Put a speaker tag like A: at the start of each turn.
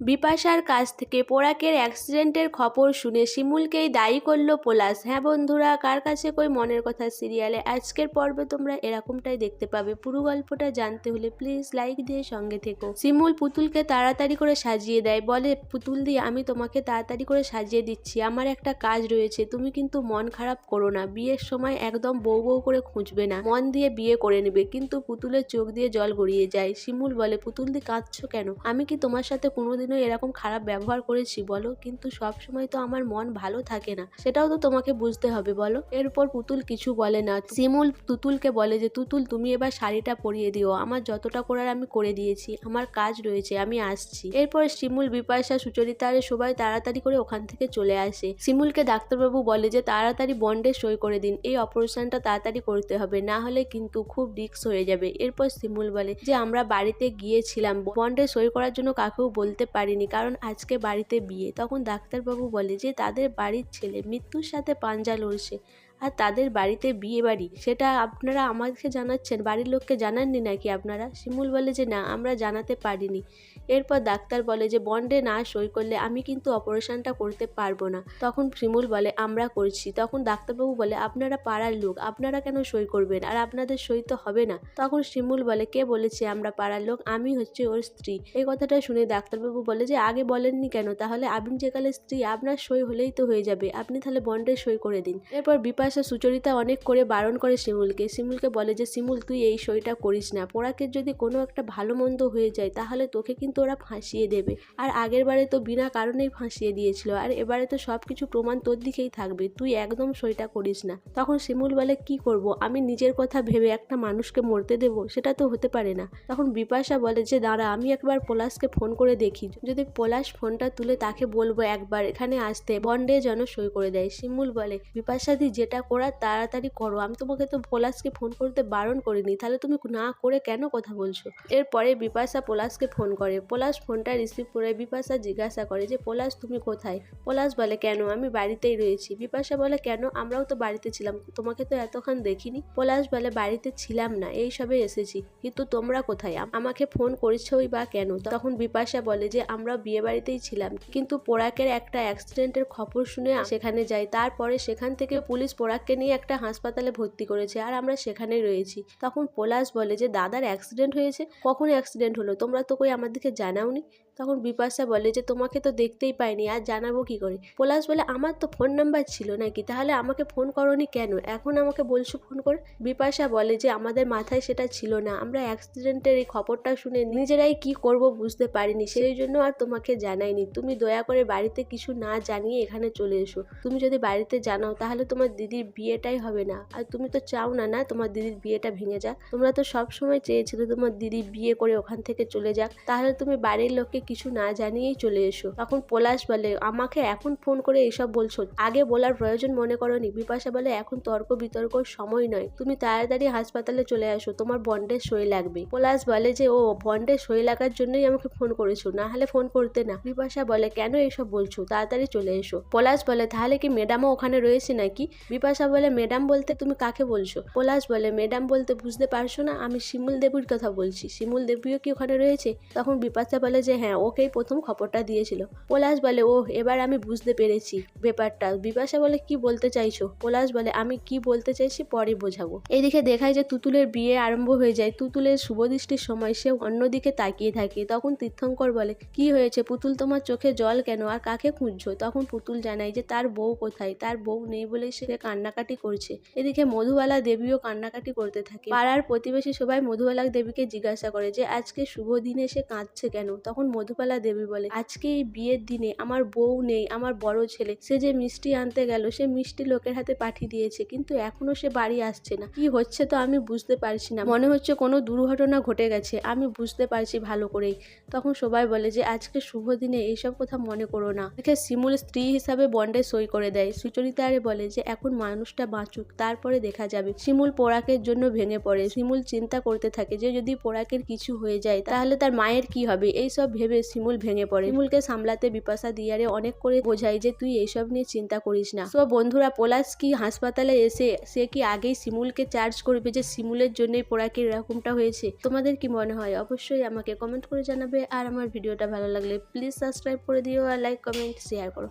A: বিপাশার কাছ থেকে পোড়াকের অ্যাক্সিডেন্টের খবর শুনে শিমুলকেই দায়ী করল পলাশ। হ্যাঁ বন্ধুরা, কার কাছে কই মনের কথা সিরিয়ালে? আজকের পর্বে তোমরা এরকমটাই দেখতে পাবে। পুরো গল্পটা জানতে হলে প্লিজ লাইক দিয়ে সঙ্গে থেকো। শিমুল পুতুলকে তাড়াতাড়ি করে সাজিয়ে দেয়। বলে, পুতুল দিয়ে আমি তোমাকে তাড়াতাড়ি করে সাজিয়ে দিচ্ছি। আমার একটা কাজ রয়েছে। তুমি কিন্তু মন খারাপ করো না। বিয়ের সময় একদম বউ বউ করে খুঁজবে না। মন দিয়ে বিয়ে করে নেবে। কিন্তু পুতুলের চোখ দিয়ে জল গড়িয়ে যায়। শিমুল বলে, পুতুল দি, কাঁদছো কেন? আমি কি তোমার সাথে কোনোদিনও এরকম খারাপ ব্যবহার করেছি, বলো? কিন্তু সব সময় তো আমার মন ভালো থাকে না। সেটাও তো তোমাকে বুঝতে হবে, বলো? এরপর পুতুল কিছু বলে না। শিমুল তুতুলকে বলে যে, তুতুল, তুমি এবার শাড়িটা পরিয়ে দিও। আমার যতটা করার আমি করে দিয়েছি। আমার কাজ রয়েছে, আমি আসছি। এরপর শিমুল, বিপাশা, সুচরিতা আর সবাই তাড়াতাড়ি করে ওখান থেকে চলে আসে। শিমুলকে ডাক্তারবাবু বলে যে, তাড়াতাড়ি বন্ডে সই করে দিন। এই অপারেশনটা তাড়াতাড়ি করতে হবে, না হলে কিন্তু খুব রিস্ক হয়ে যাবে। এরপর শিমুল বলে যে, আমরা বাড়িতে গিয়েছিলাম। বন্ডে সই করার জন্য কাকেও বলতে পারিনি। কারণ আজকে বাড়িতে বিয়ে। তখন ডাক্তারবাবু বলে যে, তাদের বাড়ির ছেলে মৃত্যুর সাথে পাঞ্জা লড়ছে। আর তাদের বাড়িতে বিয়ে বাড়ি, সেটা আপনারা আমাকে জানাচ্ছেন, বাড়ির লোককে জানাননি নাকি আপনারা? শিমুল বলে যে, না, আমরা জানাতে পারিনি। এরপর ডাক্তার বলে যে, বন্ডে না সই করলে আমি কিন্তু অপারেশনটা করতে পারব না। তখন শিমুল বলে, আমরা করছি। তখন ডাক্তারবাবু বলে, আপনারা পাড়ার লোক, আপনারা কেন সই করবেন? আর আপনাদের সই তো হবে না। তখন শিমুল বলে, কে বলেছে আমরা পাড়ার লোক? আমি হচ্ছে ওর স্ত্রী। এই কথাটা শুনে ডাক্তারবাবু বলে যে, আগে বলেননি কেন? তাহলে আপনি যেকালে স্ত্রী, আপনার সই হলেই তো হয়ে যাবে। আপনি তাহলে বন্ডে সই করে দিন। এরপর বিপাশা সুচরিতা অনেক করে বারণ করে শিমুলকে। শিমুলকে বলে যে, শিমুল, তুই এই সইটা করিস না। পোড়াকে যদি কোনো একটা ভালো মন্দ হয়ে যায়, তাহলে তোকে কিন্তু ওরা ফাঁসিয়ে দেবে। আর আগের বারে তো বিনা কারণেই ফাঁসিয়ে দিয়েছিল। আর এবারে তো সব কিছু প্রমাণ তোর দিকেই থাকবে। তুই একদম সইটা করিস না। তখন শিমুল বলে, কি করব? আমি নিজের কথা ভেবে একটা মানুষকে মরতে দেব? সেটা তো হতে পারে না। তখন বিপাশা বলে যে, দাঁড়া, আমি একবার পলাশকে ফোন করে দেখি। যদি পলাশ ফোনটা তুলে তাকে বলব একবার, এখানে আসতে বন্ডে যেন সই করে দেয়। শিমুল বলে বিপাশাদি যেটা করার তাড়াতাড়ি করো। আমি তোমাকে তো পলাশকে ফোন করতে বারণ করিনি। তাহলে তুমি না করে কেন কথা বলছো? এরপরে বিপাশা পলাশকে ফোন করে। পলাশ ফোনটা রিসিভ করে। বিপাশা জিজ্ঞাসা করে যে, পলাশ, তুমি কোথায়? পলাশ বলে, কেন? আমি বাড়িতেই রয়েছি। বিপাশা বলে, কেন? আমরাও তো বাড়িতে ছিলাম। তোমাকে তো এতক্ষণ দেখিনি। পলাশ বলে, বাড়িতে ছিলাম না। এই সবে এসেছি। কিন্তু তোমরা কোথায়? আমাকে ফোন করেছই বা কেন? তখন বিপাশা বলে যে, আমরা বিয়ে বাড়িতেই ছিলাম। কিন্তু পোড়াকের একটা অ্যাক্সিডেন্টের খবর শুনে সেখানে যাই। তারপরে সেখান থেকে পুলিশ পোড়াককে নিয়ে একটা হাসপাতালে ভর্তি করেছে আর আমরা সেখানে রয়েছি। তখন পলাশ বলে যে, দাদার অ্যাক্সিডেন্ট হয়েছে। কখন অ্যাক্সিডেন্ট হলো? তোমরা তো কই আমার দিকে জানাওনি? তখন বিপাশা বলে যে, তোমাকে তো দেখতেই পাইনি, আর জানাব কি করে? পলাশ বলে, আমার তো ফোন নাম্বার ছিল নাকি? তাহলে আমাকে ফোন করনি কেন? এখন আমাকে বলছো ফোন করে? বিপাশা বলে যে, আমাদের মাথায় সেটা ছিল না। আমরা অ্যাক্সিডেন্টের এই খবরটা শুনে নিজেরাই কি করব বুঝতে পারিনি। সেই জন্য আর তোমাকে জানাইনি। তুমি দয়া করে বাড়িতে কিছু না জানিয়ে এখানে চলে এসো। তুমি যদি বাড়িতে জানাও, তাহলে তোমার দিদির বিয়েটাই হবে না। আর তুমি তো চাও না না তোমার দিদির বিয়েটা ভেঙে যাক। তোমরা তো সব সময় চেয়েছিলে তোমার দিদি বিয়ে করে ওখান থেকে চলে যাক। তাহলে তুমি বাড়ির লোককে কিছু না জানিয়েই চলে এসো। তখন পলাশ বলে, আমাকে এখন ফোন করে এসব বলছো? আগে বলার প্রয়োজন মনে করনি। বিপাশা বলে, এখন তর্ক বিতর্ক সময় নয়। তুমি তাড়াতাড়ি হাসপাতালে চলে আসো। তোমার বন্ডের সই লাগবে। পলাশ বলে যে, ও বন্ডের সই লাগার জন্যই আমাকে ফোন করেছ। না হলে ফোন করতে না। বিপাশা বলে, কেন এসব বলছো? তাড়াতাড়ি চলে এসো। পলাশ বলে, তাহলে কি ম্যাডামও ওখানে রয়েছে নাকি? বিপাশা বলে ম্যাডাম বলতে তুমি কাকে বলছো? পলাশ বলে ম্যাডাম বলতে বুঝতে পারছ না? আমি শিমুল দেবীর কথা বলছি। শিমুল দেবীও কি ওখানে রয়েছে? তখন বিপাশা বলে যে হ্যাঁ ওকেই প্রথম খবরটা দিয়েছিল। পলাশ বলে ও এবার আমি বুঝতে পেরেছি ব্যাপারটা। বিপাশা বলে, কি বলতে চাইছো? পলাশ বলে, আমি কি বলতে চাইছি পরে বোঝাবো। এদিকে দেখায় যে তুতুলের বিয়ে আরম্ভ হয়ে যায়। তুতুলের শুভদৃষ্টির সময় সে অন্যদিকে তাকিয়ে থাকে। তখন তীর্থঙ্কর বলে, কি হয়েছে? পুতুল তোমার চোখে জল কেন? আর কাকে খুঁজছো? তখন পুতুল জানায় যে, তার বউ কোথায়? তার বউ নেই বলে সে কান্নাকাটি করছে। এদিকে মধুবালা দেবীও কান্নাকাটি করতে থাকে। পাড়ার প্রতিবেশী সবাই মধুবালা দেবীকে জিজ্ঞাসা করে যে, আজকে শুভ দিনে সে কাঁদছে কেন? তখন মধুবালা দেবী বলে, আজকে এই বিয়ের দিনে আমার বউ নেই, আমার বড় ছেলে। সে যে মিষ্টি আনতে গেল, সে মিষ্টি লোকের হাতে পাঠিয়ে দিয়েছে, কিন্তু এখনও সে বাড়ি আসছে না। কি হচ্ছে তো আমি বুঝতে পারছি না। মনে হচ্ছে কোনো দুর্ঘটনা ঘটে গেছে, আমি বুঝতে পারছি ভালো করেই। তখন সবাই বলে যে, আজকে শুভ দিনে এইসব কথা মনে করো না। দেখে শিমুল স্ত্রী হিসাবে বন্ডে সই করে দেয়। সুচরিতা আরে বলে যে, এখন মানুষটা বাঁচুক, তারপরে দেখা যাবে। শিমুল পোড়াকের জন্য ভেঙে পড়ে। শিমুল চিন্তা করতে থাকে যে, যদি পোড়াকের কিছু হয়ে যায়, তাহলে তার মায়ের কি হবে? এইসব ভেবে শুনে শিমুল ভেঙে পড়ে। শিমুলকে সামলাতে বিপাশা দিয়ারে অনেক করে বোঝায় যে তুই এইসব নিয়ে চিন্তা করিস না। তো বন্ধুরা, পলাশ কি হাসপাতালে এসে সে কি আগেই শিমুলকে চার্জ করবে যে শিমুলের জন্যই পোড়াকে এরকমটা হয়েছে? তোমাদের কি মনে হয়? অবশ্যই আমাকে কমেন্ট করে জানাবে। আর আমার ভিডিওটা ভালো লাগলে প্লিজ সাবস্ক্রাইব করে দিও আর লাইক কমেন্ট শেয়ার করো।